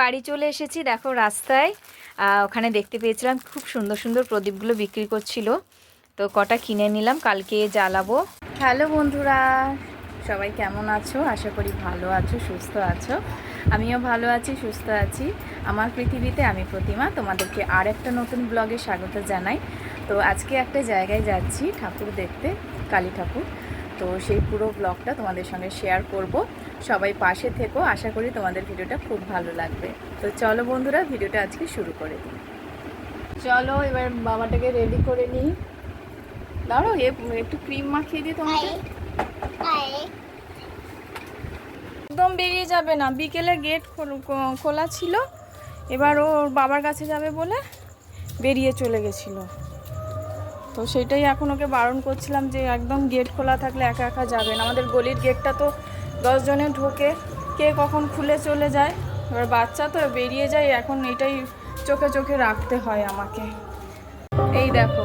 বাড়ি চলে এসেছি, দেখো রাস্তায়। ওখানে দেখতে পেয়েছিলাম, খুব সুন্দর সুন্দর প্রদীপগুলো বিক্রি করছিল। তো কটা কিনে নিলাম, কালকে জ্বালাবো। হ্যালো বন্ধুরা, সবাই কেমন আছো? আশা করি ভালো আছো, সুস্থ আছো। আমিও ভালো আছি, সুস্থ আছি। আমার পৃথিবীতে আমি প্রতিমা, তোমাদেরকে আর একটা নতুন ব্লগে স্বাগত জানাই। তো আজকে একটা জায়গায় যাচ্ছি ঠাকুর দেখতে, কালী ঠাকুর। তো সেই পুরো ব্লগটা তোমাদের সঙ্গে শেয়ার করব। সবাই পাশে থেকো, আশা করি তোমাদের ভিডিওটা খুব ভালো লাগবে। তো চলো বন্ধুরা, ভিডিওটা আজকে শুরু করে দিই। চলো এবার বাবাটাকে রেডি করে নিই। দাঁড়াও, এ একটু ক্রিম মাখিয়ে দিই তোমাকে। একদম বেরিয়ে যাবে না। বিকেলে গেট খোলা ছিল। এবার ওর বাবার কাছে যাবে বলে বেরিয়ে চলে গেছিল। তো সেটাই এখন ওকে বারণ করছিলাম যে একদম গেট খোলা থাকলে একা একা যাবেন। আমাদের গলির গেটটা তো দশজনে ঢোকে, কে কখন খুলে চলে যায়। এবার বাচ্চা তো বেরিয়ে যায়, এখন এটাই চোখে চোখে রাখতে হয় আমাকে। এই দেখো,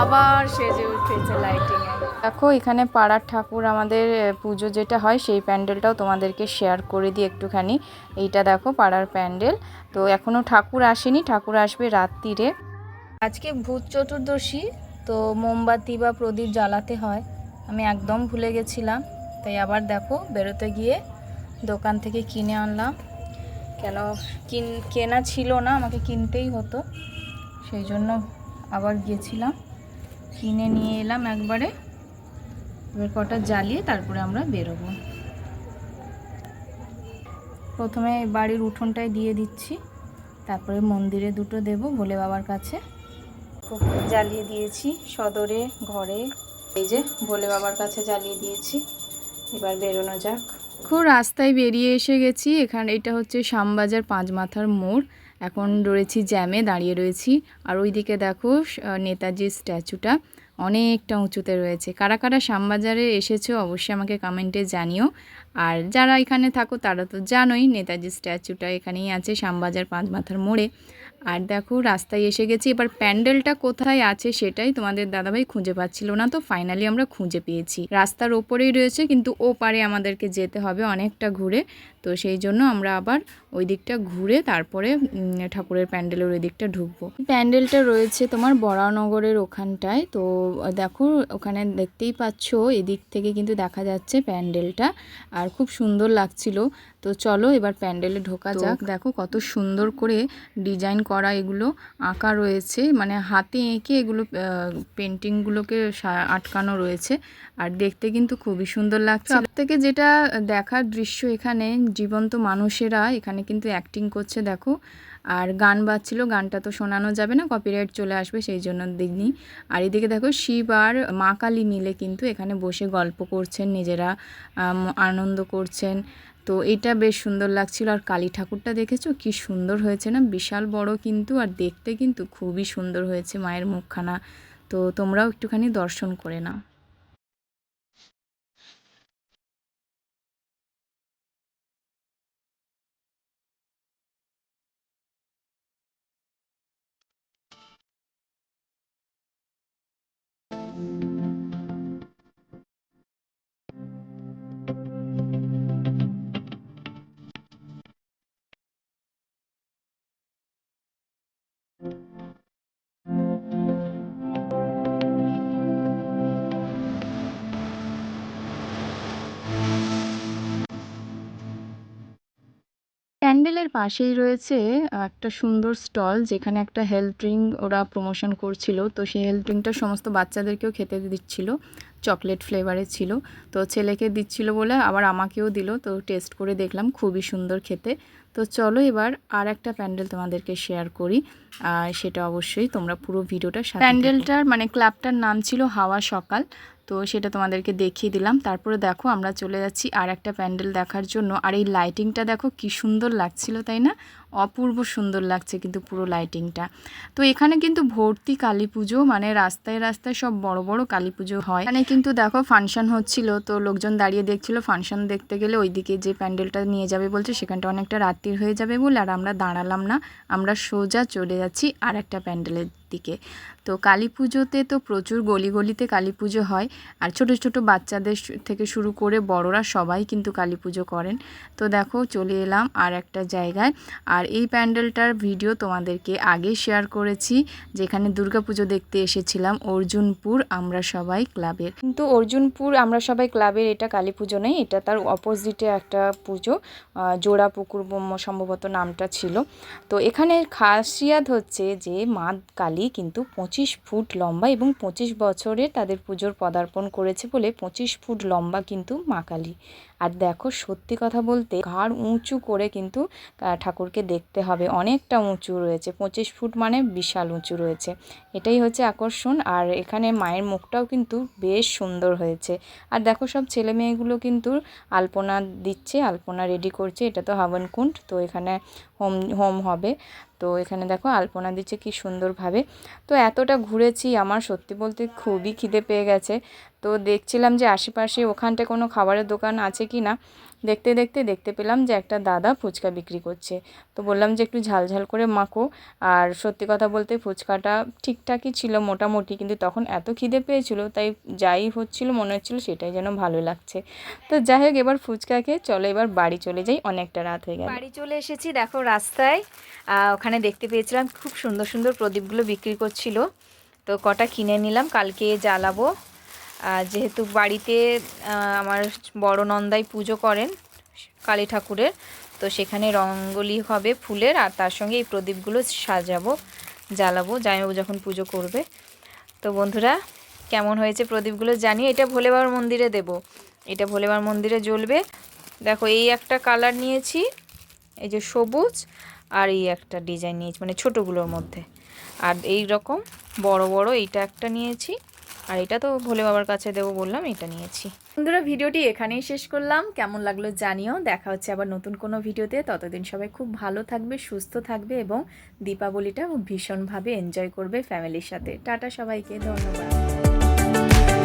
আবার সেজে উঠেছে লাইটিংয়ে দেখো, এখানে পাড়ার ঠাকুর আমাদের পুজো যেটা হয়, সেই প্যান্ডেলটাও তোমাদেরকে শেয়ার করে দিই একটুখানি। এইটা দেখো, পাড়ার প্যান্ডেল। তো এখনও ঠাকুর আসেনি, ঠাকুর আসবে রাত্রিরে। আজকে ভূত চতুর্দশী, তো মোমবাতি বা প্রদীপ জ্বালাতে হয়। আমি একদম ভুলে গেছিলাম, তাই আবার দেখো, বেরোতে গিয়ে দোকান থেকে কিনে আনলাম। কেন, কিন, কেনা ছিল না, আমাকে কিনতেই হতো, সেই জন্য আবার গিয়েছিলাম কিনে নিয়ে এলাম একবারে, এবার কটা জ্বালিয়ে তারপরে আমরা বেরোবো। প্রথমে বাড়ির উঠোনটায় দিয়ে দিচ্ছি, তারপরে মন্দিরে দুটো দেব ভোলে বাবার কাছে। জ্বালিয়ে দিয়েছি সদরে, ঘরে। এই যে ভোলে বাবার কাছে জ্বালিয়ে দিয়েছি। এবার বেরোনো যাক। খুব রাস্তায় বেরিয়ে এসে গেছি। এখানে এটা হচ্ছে শ্যামবাজার পাঁচ মাথার মোড়। এখন রয়েছি জ্যামে দাঁড়িয়ে রয়েছি। আর ওইদিকে দেখো নেতাজির স্ট্যাচুটা অনেকটা উঁচুতে রয়েছে। কারা কারা শ্যামবাজারে এসেছ অবশ্যই আমাকে কমেন্টে জানিও। আর যারা এখানে থাকো, তারা তো জানোই নেতাজি স্ট্যাচুটা এখানেই আছে, শ্যামবাজার পাঁচ মাথার মোড়ে। আর দেখো, রাস্তায় এসে গেছি। এবার প্যান্ডেলটা কোথায় আছে সেটাই তোমাদের দাদাভাই খুঁজে পাচ্ছিল না তো ফাইনালি আমরা খুঁজে পেয়েছি। রাস্তার ওপরেই রয়েছে, কিন্তু ও পারে আমাদেরকে যেতে হবে অনেকটা ঘুরে। তো সেই জন্য আমরা আবার ওই দিকটা ঘুরে তারপরে ঠাকুরের প্যান্ডেলের ওই দিকটা ঢুকবো। প্যান্ডেলটা রয়েছে তোমার বরানগরের ওখানটায়। তো দেখো ওখানে দেখতেই পাচ্ছ এদিক থেকে কিন্তু দেখা যাচ্ছে প্যান্ডেলটা। আর খুব সুন্দর লাগছিল। তো চলো এবার প্যান্ডেলে ঢোকা যাক। দেখো কত সুন্দর করে ডিজাইন করা এগুলো আঁকা রয়েছে। মানে হাতে এঁকে এগুলো পেন্টিংগুলোকে আটকানো রয়েছে। আর দেখতে কিন্তু খুবই সুন্দর লাগছে। সব থেকে যেটা দেখার দৃশ্য এখানে জীবন্ত মানুষেরা এখানে কিন্তু অ্যাক্টিং করছে, দেখো। আর গান বাজছিল, গানটা তো শোনানো যাবে না কপিরাইট চলে আসবে, সেই জন্য দিইনি আর এদিকে দেখো, শিব আর মা কালী মিলে কিন্তু এখানে বসে গল্প করছেন, নিজেরা আনন্দ করছেন। তো এটা বেশ সুন্দর লাগছিল। আর কালী ঠাকুরটা দেখেছ? কি সুন্দর হয়েছে না? বিশাল বড় কিন্তু, আর দেখতে কিন্তু খুবই সুন্দর হয়েছে মায়ের মুখখানা। তো তোমরাও একটুখানি দর্শন করে নাও। প্যান্ডেলের পাশেই রয়েছে একটা সুন্দর স্টল যেখানে একটা হেলথ ড্রিঙ্ক ওরা প্রমোশন করছিল। তো সেই হেলথ ড্রিঙ্কটা সমস্ত বাচ্চাদেরকেও খেতে দিচ্ছিল চকলেট ফ্লেভারে ছিল। তো ছেলেকে দিচ্ছিল বলে আবার আমাকেও দিল, তো টেস্ট করে দেখলাম, খুবই সুন্দর খেতে। তো চলো এবার আর একটা প্যান্ডেল তোমাদেরকে শেয়ার করি। সেটা অবশ্যই তোমরা পুরো ভিডিওটা প্যান্ডেলটার মানে ক্লাবটার নাম ছিল হাওয়া সকাল। তো সেটা তোমাদেরকে দেখিয়ে দিলাম। তারপরে দেখো আমরা চলে যাচ্ছি আর একটা প্যান্ডেল দেখার জন্য। আর এই লাইটিংটা দেখো কি সুন্দর লাগছিল, তাই না? অপূর্ব সুন্দর লাগছে কিন্তু পুরো লাইটিংটা তো এখানে কিন্তু ভর্তি কালী পুজো মানে রাস্তায় রাস্তায় সব বড় বড় কালী পুজো হয়। এখানে কিন্তু দেখো ফাংশন হচ্ছিল। তো লোকজন দাঁড়িয়ে দেখছিল। ফাংশন দেখতে গেলে ওইদিকে যে প্যান্ডেলটা নিয়ে যাবে বলছে, সেখানটা অনেকটা রাত্রির হয়ে যাবে বলে আর আমরা দাঁড়ালাম না। আমরা সোজা চলে যাচ্ছি আর একটা প্যান্ডেলের দিকে। তো কালী পুজোতে তো প্রচুর গলি গলিতে কালী পুজো হয়। আর ছোট ছোট বাচ্চাদের থেকে শুরু করে বড়রা সবাই কিন্তু কালী পুজো করেন। তো দেখো, চলে এলাম আর একটা জায়গায়। আর এই প্যান্ডেলটার ভিডিও তোমাদেরকে আগে শেয়ার করেছি, যেখানে দুর্গাপুজো দেখতে এসেছিলাম, অর্জুনপুর আমরা সবাই ক্লাবের। কিন্তু অর্জুনপুর আমরা সবাই ক্লাবের, এটা কালী পুজো নেই এটা তার অপোজিটে একটা পুজো জোড়া পুকুর সম্ভবত নামটা ছিল। তো এখানে খাসিয়াত হচ্ছে যে, মা কালী কিন্তু পঁচিশ ফুট লম্বা এবং পঁচিশ বছরে তাদের পুজোর পদার্পণ করেছে বলে পঁচিশ ফুট লম্বা কিন্তু মা কালী। আর দেখো, সত্যি কথা বলতে ঘাড় উঁচু করে কিন্তু ঠাকুরকে দেখতে হবে। অনেকটা উঁচু রয়েছে। পঁচিশ ফুট মানে বিশাল উঁচু রয়েছে। এটাই হচ্ছে আকর্ষণ। আর এখানে মায়ের মুখটাও কিন্তু বেশ সুন্দর হয়েছে। আর দেখো, সব ছেলে মেয়েগুলো কিন্তু আলপনা দিচ্ছে, আলপনা রেডি করছে। এটা তো হাবন কুণ্ড তো এখানে হোম হোম হবে। তো এখানে দেখো আলপনা দিচ্ছে কি সুন্দরভাবে। তো এতটা ঘুরেছি, আমার সত্যি বলতে খুবই খিদে পেয়ে গেছে। তো দেখছিলাম যে আশেপাশে ওখানটা কোনো খাবারের দোকান আছে কি না দেখতে দেখতে দেখতে পেলাম যে একটা দাদা ফুচকা বিক্রি করছে। তো বললাম যে একটু ঝাল ঝাল করে মাখো। আর সত্যি কথা বলতে ফুচকাটা ঠিকঠাকই ছিল মোটামুটি, কিন্তু তখন এত খিদে পেয়েছিল, তাই যাই হচ্ছিল, মনে হচ্ছিল সেটাই যেন ভালো লাগছে। তো যাই হোক, এবার ফুচকা খেয়ে চলো এবার বাড়ি চলে যাই, অনেকটা রাত হয়ে গেল। বাড়ি চলে এসেছি, দেখো রাস্তায়। ওখানে দেখতে পেয়েছিলাম, খুব সুন্দর সুন্দর প্রদীপগুলো বিক্রি করছিল। তো কটা কিনে নিলাম, কালকে জ্বালাবো। যেহেতু বাড়িতে আমার বড় নন্দাই পুজো করেন, কালী ঠাকুরের, তো সেখানে রঙ্গোলি হবে ফুলের আর তার সঙ্গে এই প্রদীপগুলো সাজাবো, জ্বালাবো জামাইবাবু যখন পুজো করবে। তো বন্ধুরা, কেমন হয়েছে প্রদীপগুলো জানি, এটা ভোলে বাবার মন্দিরে দেব। এটা ভোলে বাবার মন্দিরে জ্বলবে। দেখো, এই একটা কালার নিয়েছি, এই যে সবুজ, আর এই একটা ডিজাইন নিয়েছি মানে ছোটোগুলোর মধ্যে। আর এই রকম বড় বড় এইটা একটা নিয়েছি আর এটা তো ভোলে বাবার কাছে দেবো বললাম, এটা নিয়েছি। বন্ধুরা, ভিডিওটি এখানেই শেষ করলাম। কেমন লাগল জানিও। দেখা হচ্ছে আবার নতুন কোনো ভিডিওতে। ততদিন সবাই খুব ভালো থাকবে, সুস্থ থাকবে এবং দীপাবলিটা ভীষণভাবে এনজয় করবে ফ্যামিলির সাথে। টাটা সবাইকে, ধন্যবাদ।